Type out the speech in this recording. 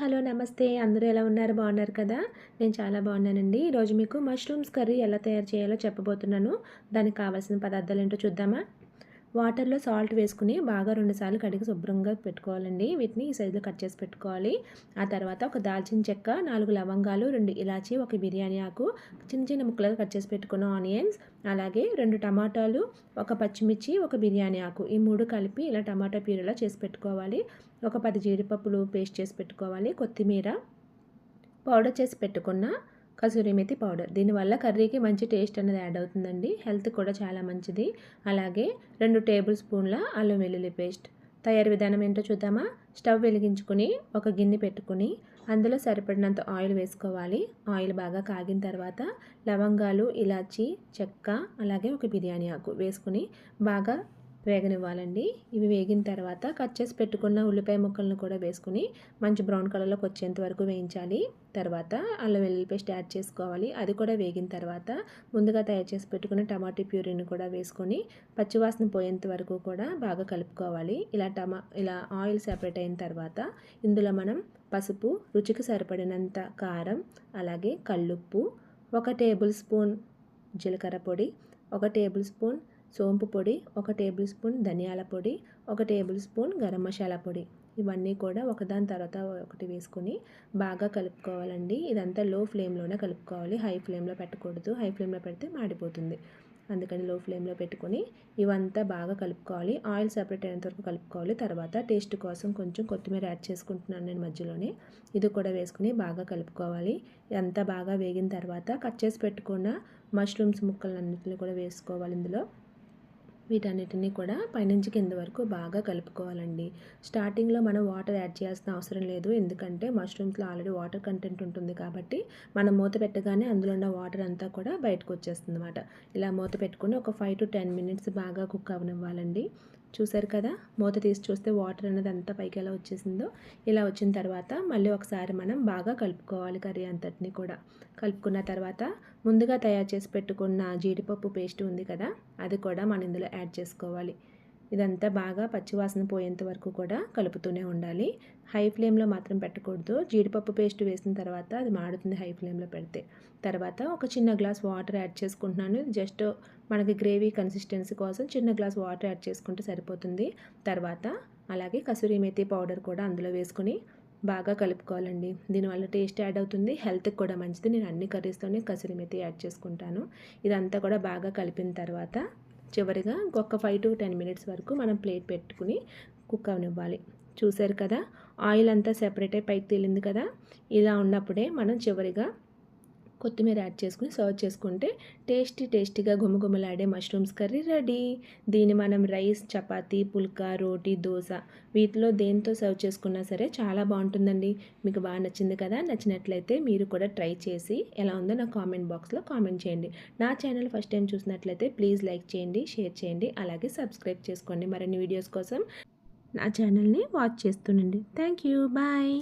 Hello నమస్తే. అందరూ ఎలా ఉన్నారు? బాగున్నారు కదా? నేను చాలా బాగున్నానండి. ఈరోజు మీకు మష్రూమ్స్ కర్రీ ఎలా తయారు చేయాలో చెప్పబోతున్నాను. దానికి కావాల్సిన పదార్థాలు ఏంటో చూద్దామా? వాటర్లో సాల్ట్ వేసుకుని బాగా రెండుసార్లు కడిగి శుభ్రంగా పెట్టుకోవాలండి. వీటిని ఈ సైజులో కట్ చేసి పెట్టుకోవాలి. ఆ తర్వాత ఒక దాల్చిన చెక్క నాలుగు లవంగాలు రెండు ఇలాచి ఒక బిర్యానీ ఆకు చిన్న చిన్న ముక్కలుగా కట్ చేసి పెట్టుకున్న ఆనియన్స్ అలాగే రెండు టమాటాలు ఒక పచ్చిమిర్చి ఒక బిర్యానీ ఆకు. ఈ మూడు కలిపి ఇలా టమాటా పీరులా చేసి పెట్టుకోవాలి. ఒక పది జీడిపప్పులు పేస్ట్ చేసి పెట్టుకోవాలి. కొత్తిమీర పౌడర్ చేసి పెట్టుకున్న కసూరి మెతి పౌడర్. దీనివల్ల కర్రీకి మంచి టేస్ట్ అనేది యాడ్ అవుతుందండి. హెల్త్ కూడా చాలా మంచిది. అలాగే రెండు టేబుల్ స్పూన్ల అల్లం వెల్లుల్లి పేస్ట్. తయారు విధానం ఏంటో చూద్దామా? స్టవ్ వెలిగించుకుని ఒక గిన్నె పెట్టుకుని అందులో సరిపడినంత ఆయిల్ వేసుకోవాలి. ఆయిల్ బాగా కాగిన తర్వాత లవంగాలు ఇలాచి చెక్క అలాగే ఒక బిర్యానీ ఆకు వేసుకుని బాగా వేగనివ్వాలండి. ఇవి వేగిన తర్వాత కట్ చేసి పెట్టుకున్న ఉల్లిపాయ ముక్కలను కూడా వేసుకుని మంచి బ్రౌన్ కలర్లోకి వచ్చేంత వరకు వేయించాలి. తర్వాత అల్లం వెల్లుల్లి పేస్ట్ యాడ్ చేసుకోవాలి. అది కూడా వేగిన తర్వాత ముందుగా తయారు చేసి పెట్టుకున్న టమాటో ప్యూరీని కూడా వేసుకొని పచ్చివాసన పోయేంత వరకు కూడా బాగా కలుపుకోవాలి. ఇలా టమా ఇలా ఆయిల్ సెపరేట్ అయిన తర్వాత ఇందులో మనం పసుపు రుచికి సరిపడినంత కారం అలాగే కల్లుప్పు ఒక టేబుల్ స్పూన్ జీలకర్ర పొడి ఒక టేబుల్ స్పూన్ సోంపు పొడి ఒక టేబుల్ స్పూన్ ధనియాల పొడి ఒక టేబుల్ స్పూన్ గరం మసాలా పొడి. ఇవన్నీ కూడా ఒకదాని తర్వాత ఒకటి వేసుకొని బాగా కలుపుకోవాలండి. ఇదంతా లో ఫ్లేమ్లోనే కలుపుకోవాలి. హై ఫ్లేమ్లో పెట్టకూడదు. హై ఫ్లేమ్లో పెడితే మాడిపోతుంది. అందుకని లో ఫ్లేమ్లో పెట్టుకొని ఇవంతా బాగా కలుపుకోవాలి. ఆయిల్ సపరేట్ అయినంత వరకు కలుపుకోవాలి. తర్వాత టేస్ట్ కోసం కొంచెం కొత్తిమీర యాడ్ చేసుకుంటున్నాను నేను మధ్యలోనే. ఇది కూడా వేసుకుని బాగా కలుపుకోవాలి. ఇదంతా బాగా వేగిన తర్వాత కట్ చేసి పెట్టుకున్న మష్రూమ్స్ ముక్కలన్నింటిని కూడా వేసుకోవాలి ఇందులో. వీటన్నిటిని కూడా పైనుంచి కింద వరకు బాగా కలుపుకోవాలండి. స్టార్టింగ్లో మనం వాటర్ యాడ్ చేయాల్సిన అవసరం లేదు. ఎందుకంటే మష్రూమ్స్లో ఆల్రెడీ వాటర్ కంటెంట్ ఉంటుంది కాబట్టి మనం మూత పెట్టగానే అందులో ఉన్న వాటర్ అంతా కూడా బయటకు వచ్చేస్తుంది అనమాట ఇలా మూత పెట్టుకుని ఒక ఫైవ్ టు టెన్ మినిట్స్ బాగా కుక్ అవనివ్వాలండి. చూసారు కదా? మూత తీసి చూస్తే వాటర్ అనేది అంతా పైకి ఎలా వచ్చేసిందో ఇలా వచ్చిన తర్వాత మళ్ళీ ఒకసారి మనం బాగా కలుపుకోవాలి కర్రీ అంతటిని కూడా. కలుపుకున్న తర్వాత ముందుగా తయారు చేసి పెట్టుకున్న జీడిపప్పు పేస్ట్ ఉంది కదా అది కూడా మనం ఇందులో యాడ్ చేసుకోవాలి. ఇదంతా బాగా పచ్చివాసన పోయేంత వరకు కూడా కలుపుతూనే ఉండాలి. హై ఫ్లేమ్లో మాత్రం పెట్టకూడదు. జీడిపప్పు పేస్ట్ వేసిన తర్వాత అది మాడుతుంది హై ఫ్లేమ్లో పెడితే. తర్వాత ఒక చిన్న గ్లాస్ వాటర్ యాడ్ చేసుకుంటున్నాను. జస్ట్ మనకి గ్రేవీ కన్సిస్టెన్సీ కోసం చిన్న గ్లాస్ వాటర్ యాడ్ చేసుకుంటే సరిపోతుంది. తర్వాత అలాగే కసూరి మేతి పౌడర్ కూడా అందులో వేసుకొని బాగా కలుపుకోవాలండి. దీనివల్ల టేస్ట్ యాడ్ అవుతుంది. హెల్త్కి కూడా మంచిది. నేను అన్ని కర్రీస్తోనే కసూరి మెతి యాడ్ చేసుకుంటాను. ఇదంతా కూడా బాగా కలిపిన తర్వాత చివరిగా ఒక ఫైవ్ టు టెన్ మినిట్స్ వరకు మనం ప్లేట్ పెట్టుకుని కుక్ అవనివ్వాలి. చూసారు కదా? ఆయిల్ అంతా సెపరేట్ అయి పైకి తేలింది కదా? ఇలా ఉన్నప్పుడే మనం చివరిగా కొత్తిమీర యాడ్ చేసుకుని సర్వ్ చేసుకుంటే టేస్టీ టేస్టీగా గుమగుమలాడే మష్రూమ్స్ కర్రీ రెడీ. దీన్ని మనం రైస్ చపాతీ పుల్కా రోటీ దోశ వీటిలో దేంతో సర్వ్ చేసుకున్నా సరే చాలా బాగుంటుందండి. మీకు బాగా నచ్చింది కదా నచ్చినట్లయితే మీరు కూడా ట్రై చేసి ఎలా ఉందో నా కామెంట్ బాక్స్లో కామెంట్ చేయండి. నా ఛానల్ ఫస్ట్ టైం చూసినట్లయితే ప్లీజ్ లైక్ చేయండి షేర్ చేయండి అలాగే సబ్స్క్రైబ్ చేసుకోండి. మరిన్ని వీడియోస్ కోసం నా ఛానల్ని వాచ్ చేస్తుండండి. Thank you. బాయ్.